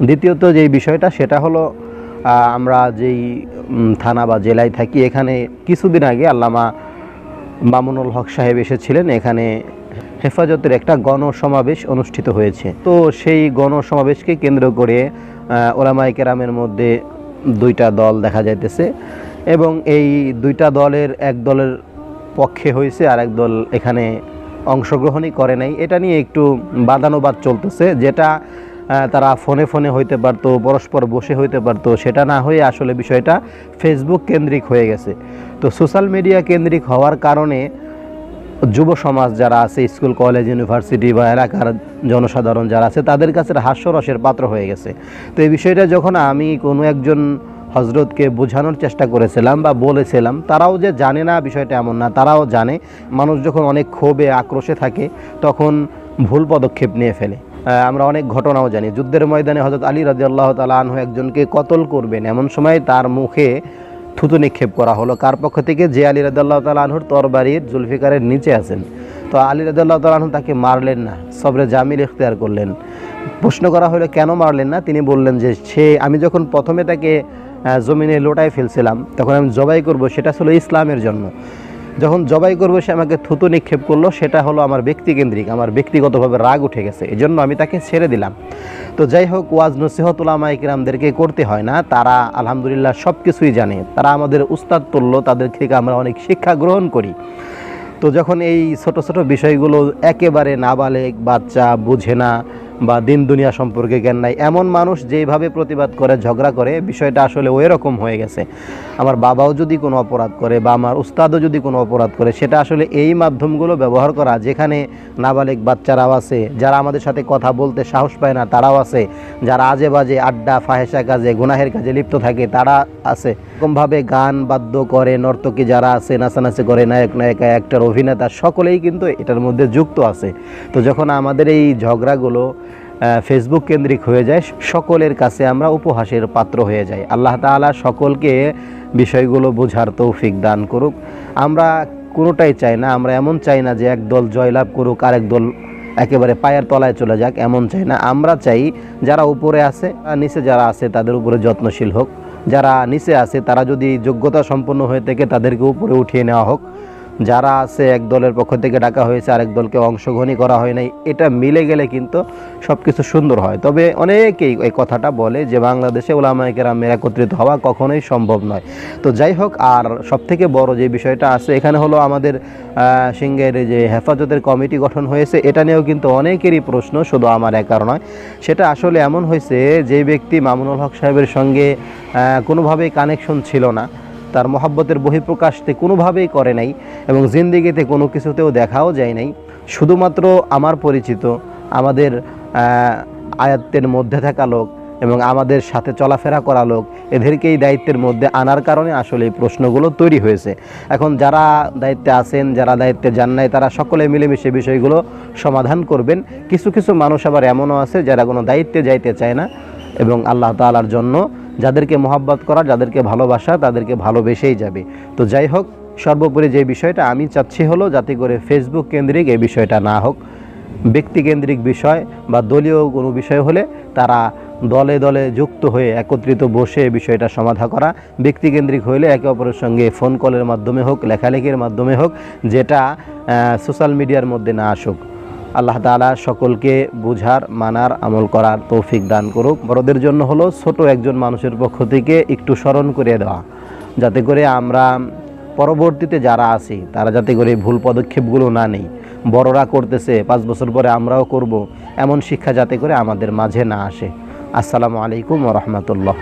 দ্বিতীয়ত যেই বিষয়টা সেটা হলো আমরা যেই থানা বা জেলায় থাকি এখানে কিছুদিন আগে আল্লামা মামুনুল হক সাহেব এসেছিলেন। এখানে হেফাজতের একটা গণসমাবেশ অনুষ্ঠিত হয়েছে। তো সেই গণসমাবেশকে কেন্দ্র করে আহ, ওলামায়ে কেরামের মধ্যে দুইটা দল দেখা যাইতেছে এবং এই দুইটা দলের এক দলের পক্ষে হয়েছে আর এক দল এখানে অংশগ্রহণই করে নাই। এটা নিয়ে একটু বাদানুবাদ চলতেছে যেটা তারা ফোনে ফোনে হইতে পারতো, পরস্পর বসে হইতে পারতো, সেটা না হয়ে আসলে বিষয়টা ফেসবুক কেন্দ্রিক হয়ে গেছে। তো সোশ্যাল মিডিয়া কেন্দ্রিক হওয়ার কারণে যুব সমাজ যারা আছে স্কুল কলেজ ইউনিভার্সিটি বা এলাকার জনসাধারণ যারা আছে, তাদের কাছে হাস্যরসের পাত্র হয়ে গেছে। তো এই বিষয়টা যখন আমি কোনো একজন হজরতকে বোঝানোর চেষ্টা করেছিলাম বা বলেছিলাম, তারাও যে জানে না বিষয়টা এমন না, তারাও জানে। মানুষ যখন অনেক ক্ষোভে, আক্রোশে থাকে, তখন ভুল পদক্ষেপ নিয়ে ফেলে। আমরা অনেক ঘটনাও জানি। যুদ্ধের ময়দানে হজরত আলী রাজি আল্লাহ তালা আনহু একজনকে কতল করবেন? এমন সময় তার মুখে থুতু নিক্ষেপ করা হলো। কার পক্ষ থেকে? যে আলী রাদাল্লাহ তাল আনহুর তরবারির জুলফিকারের নিচে আছেন। তো আলী রাদাল্লাহ তাল আনহু তাকে মারলেন না, সবরে জামিল ইখতিয়ার করলেন। প্রশ্ন করা হলো, কেন মারলেন না? তিনি বললেন যে, সে, আমি যখন প্রথমে তাকে জমিনে লোটায় ফেলছিলাম, তখন আমি জবাই করব, সেটা ছিল ইসলামের জন্য। যখন জবাই করব, সে আমাকে থুতু নিক্ষেপ করল। সেটা হলো আমার ব্যক্তিকেন্দ্রিক। আমার ব্যক্তিগতভাবে রাগ উঠে গেছে। এই জন্য আমি তাকে ছেড়ে দিলাম। তো যাই হোক, ওয়াজ নসিহতুল আমাইকরামদেরকে করতে হয় না। তারা আলহামদুলিল্লাহ সব কিছুই জানে। তারা আমাদের উস্তাদ তুল্য, তাদের থেকে আমরা অনেক শিক্ষা গ্রহণ করি। তো যখন এই ছোট ছোট বিষয়গুলো একেবারে নাবালেক, বাচ্চা বুঝে না বা দিন দুনিয়া সম্পর্কে জ্ঞান নাই। এমন মানুষ যেইভাবে প্রতিবাদ করে, ঝগড়া করে, বিষয়টা আসলে ওই রকম হয়ে গেছে। আমার বাবাও যদি কোনো অপরাধ করে বা আমার উস্তাদও যদি কোনো অপরাধ করে, সেটা আসলে এই মাধ্যমগুলো ব্যবহার করা, যেখানে নাবালিক বাচ্চারাও আছে, যারা আমাদের সাথে কথা বলতে সাহস পায় না, তারাও আছে। যারা আজে বাজে আড্ডা ফাহেসা কাজে, গুনাহের কাজে লিপ্ত থাকে, তারা আছে। এরকমভাবে গান বাদ্য করে, নর্তকী যারা আছে, নাচানাচি করে, নায়ক, নায়িকা একটার অভিনেতা, সকলেই কিন্তু এটার মধ্যে যুক্ত আছে। তো যখন আমাদের এই ঝগড়াগুলো ফেসবুক কেন্দ্রিক হয়ে যায়, সকলের কাছে আমরা উপহাসের পাত্র হয়ে যাই। আল্লাহ তাআলা সকলকে বিষয়গুলো বোঝার তৌফিক দান করুক। আমরা কোনোটাই চাই না, আমরা এমন চাই না যে এক দল জয়লাভ করুক, আরেক দল একেবারে পায়ের তলায় চলে যাক, এমন চাই না। আমরা চাই যারা উপরে আছে, নিচে যারা আছে, তাদের উপরে যত্নশীল হোক। যারা নিচে আছে তারা যদি যোগ্যতা সম্পন্ন হয়ে থাকে তাদেরকে উপরে উঠিয়ে নেওয়া হোক। যারা আছে, এক দলের পক্ষ থেকে ডাকা হয়েছে, আরেক দলকে অংশগ্রহণই করা হয় নাই, এটা মিলে গেলে কিন্তু সব কিছু সুন্দর হয়। তবে অনেকেই এই কথাটা বলে যে, বাংলাদেশে ওলামায়ে কেরামের একত্রিত হওয়া কখনোই সম্ভব নয়। তো যাই হোক, আর সবথেকে বড় যে বিষয়টা আছে, এখানে হলো আমাদের সিংহের যে হেফাজতের কমিটি গঠন হয়েছে, এটা নিয়েও কিন্তু অনেকেরই প্রশ্ন, শুধু আমার একার নয়। সেটা আসলে এমন হয়েছে যে ব্যক্তি মামুনুল হক সাহেবের সঙ্গে কোনোভাবেই কানেকশন ছিল না। তার মহাব্বতের বহিঃপ্রকাশতে কোনোভাবেই করে নাই এবং জিন্দিগিতে কোনো কিছুতেও দেখাও যায় নাই। শুধুমাত্র আমার পরিচিত, আমাদের আয়াত্তের মধ্যে থাকা লোক এবং আমাদের সাথে চলাফেরা করা লোক, এদেরকেই দায়িত্বের মধ্যে আনার কারণে আসলে এই প্রশ্নগুলো তৈরি হয়েছে। এখন যারা দায়িত্বে আছেন, যারা দায়িত্বে যান নাই, তারা সকলে মিলেমিশে বিষয়গুলো সমাধান করবেন। কিছু কিছু মানুষ আবার এমনও আছে যারা কোনো দায়িত্বে যাইতে চায় না। এবং আল্লাহ তাআলার জন্য যাদেরকে মোহাব্বত করা, যাদেরকে ভালোবাসা, তাদেরকে ভালোবেসেই যাবে। তো যাই হোক, সর্বোপরি যে বিষয়টা আমি চাচ্ছি হলো যাতে করে ফেসবুক কেন্দ্রিক এই বিষয়টা না হোক। ব্যক্তিকেন্দ্রিক বিষয় বা দলীয় কোনো বিষয় হলে তারা দলে দলে যুক্ত হয়ে একত্রিত বসে বিষয়টা সমাধা করা। ব্যক্তিকেন্দ্রিক হইলে একে অপরের সঙ্গে ফোন কলের মাধ্যমে হোক, লেখালেখির মাধ্যমে হোক, যেটা সোশ্যাল মিডিয়ার মধ্যে না আসুক। আল্লাহ তাআলা সকলকে বুঝার, মানার, আমল করার তৌফিক দান করুক। বড়দের জন্য হলো ছোট একজন মানুষের পক্ষ থেকে একটু স্মরণ করে দেওয়া। যাতে করে আমরা পরবর্তীতে যারা আছি, তারা যাতে করে ভুল পদক্ষেপগুলো না নেই। বড়রা করতেছে, পাঁচ বছর পরে আমরাও করব। এমন শিক্ষা যাতে করে আমাদের মাঝে না আসে। আসসালামু আলাইকুম রহমতুল্লাহ।